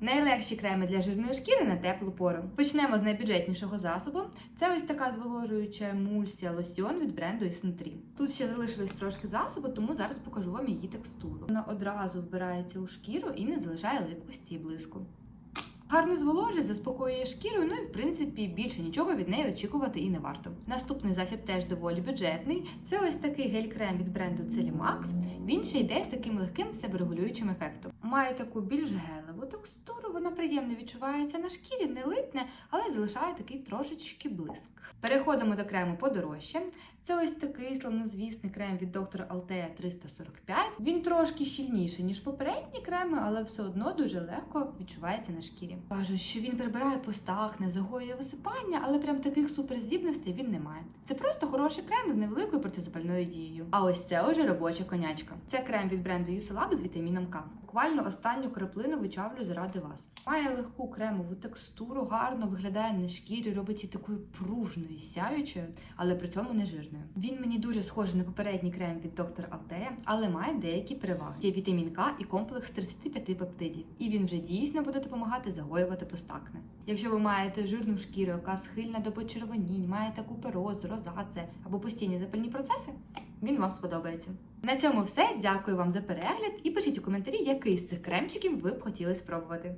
Найлегші креми для жирної шкіри на теплу пору. Почнемо з найбюджетнішого засобу. Це ось така зволожуюча емульсія лосьон від бренду Isntree. Тут ще залишилось трошки засобу, тому зараз покажу вам її текстуру. Вона одразу вбирається у шкіру і не залишає липкості і блиску. Гарно зволожить, заспокоює шкіру, ну і в принципі більше нічого від неї очікувати і не варто. Наступний засіб теж доволі бюджетний. Це ось такий гель-крем від бренду Celimax. Він ще йде з таким легким себерегулюючим ефектом. Має таку більш гелеву текстуру, вона приємно відчувається на шкірі, не липне, але залишає такий трошечки блиск. Переходимо до крему подорожче. Це ось такий славнозвісний крем від доктора Altea 345. Він трошки щільніший, ніж попередні креми, але все одно дуже легко відчувається на шкірі. Кажуть, що він прибирає постах, не загоює висипання, але прям таких суперздібностей він не має. Це просто хороший крем з невеликою протизапальною дією. А ось це уже робоча конячка. Це крем від бренду Юселаб з вітаміном К. Буквально останню краплину вичавлю заради вас. Має легку кремову текстуру, гарно виглядає на шкірі, робить її такою пружною, сяючою, але при цьому не жирною. Він мені дуже схожий на попередній крем від доктор Altea, але має деякі переваги. Є вітамін К і комплекс 35 пептидів. І він вже дійсно буде допомагати загоювати постакне. Якщо ви маєте жирну шкіру, яка схильна до почервонінь, маєте купероз, розаце або постійні запальні процеси, він вам сподобається. На цьому все. Дякую вам за перегляд і пишіть у коментарі, який з цих кремчиків ви б хотіли спробувати.